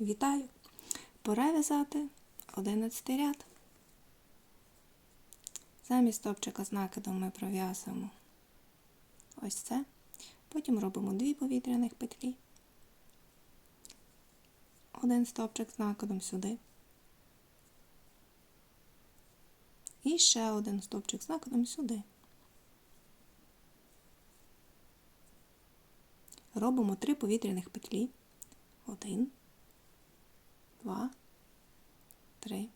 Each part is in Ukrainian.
Вітаю! Пора в'язати 11 ряд. Замість стовпчика з накидом ми пров'язуємо ось це. Потім робимо дві повітряних петлі. Один стовпчик з накидом сюди. І ще один стовпчик з накидом сюди. Робимо три повітряних петлі. Один, два, три.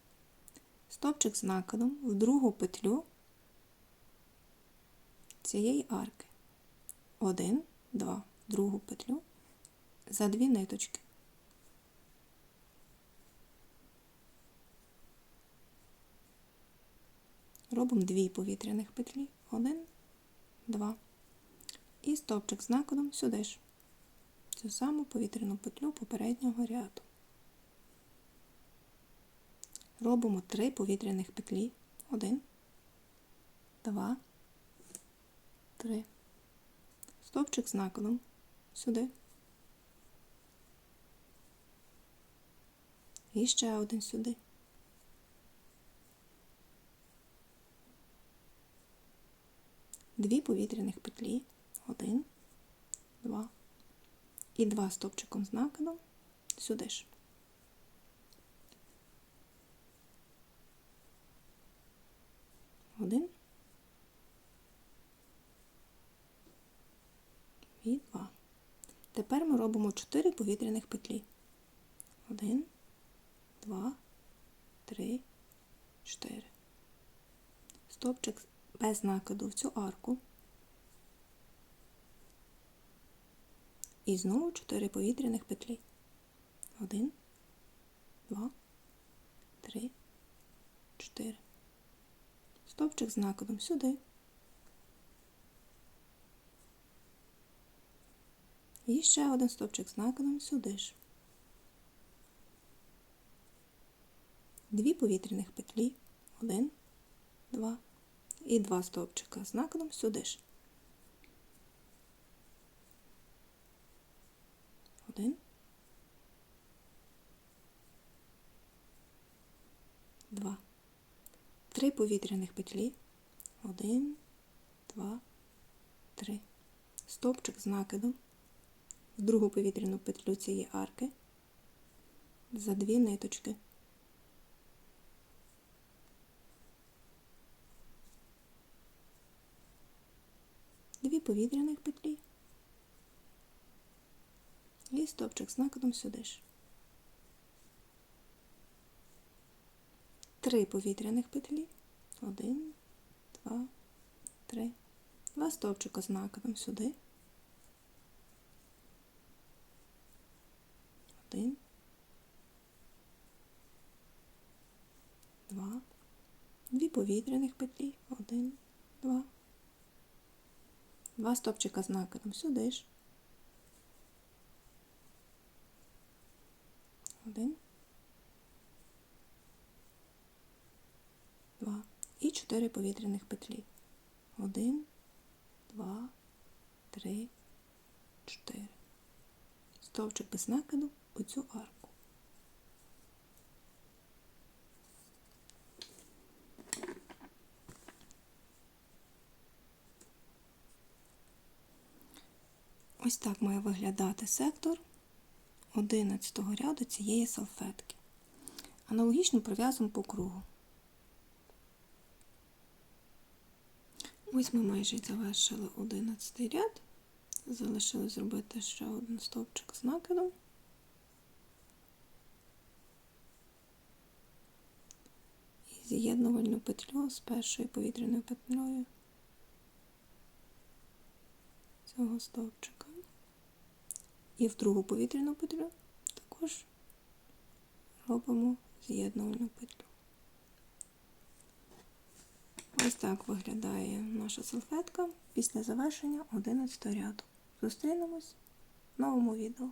Стовпчик з накидом в другу петлю цієї арки. Один, два, другу петлю за дві ниточки. Робимо дві повітряних петлі. Один, два. І стовпчик з накидом сюди ж. Цю саму повітряну петлю попереднього ряду. Робимо три повітряних петлі. Один, два, три. Стовпчик з накидом сюди. І ще один сюди. Дві повітряних петлі. Один, два. І два стовпчиком з накидом сюди ж. Один. І два. Тепер ми робимо чотири повітряних петлі. Один, два, три, чотири. Стовпчик без накиду в цю арку. І знову 4 повітряних петлі. 1, 2, 3, 4. Стовпчик з накидом сюди. І ще один стовпчик з накидом сюди ж. Дві повітряних петлі. 1, 2 і два стовпчика з накидом сюди ж. Один. Два. Три повітряних петлі. Один, два, три. Стовпчик з накидом. В другу повітряну петлю цієї арки. За дві ниточки. Дві повітряних петлі. І стовпчик з накидом сюди ж. Три повітряних петлі. Один, два, три. Два стовпчика з накидом сюди. Один. Два. Дві повітряних петлі. Один, два. Два стовпчика з накидом сюди ж. Чотири повітряних петлі. 1, 2, 3, 4. Стовчик без накиду у цю арку. Ось так має виглядати сектор 11 ряду цієї салфетки. Аналогічно пров'язуємо по кругу. Ось ми майже завершили 11 ряд. Залишилось зробити ще один стовпчик з накидом. І з'єднувальну петлю з першою повітряною петлею цього стовпчика. І в другу повітряну петлю також робимо з'єднувальну петлю. Ось так виглядає наша салфетка після завершення 11 ряду. Зустрінемось в новому відео.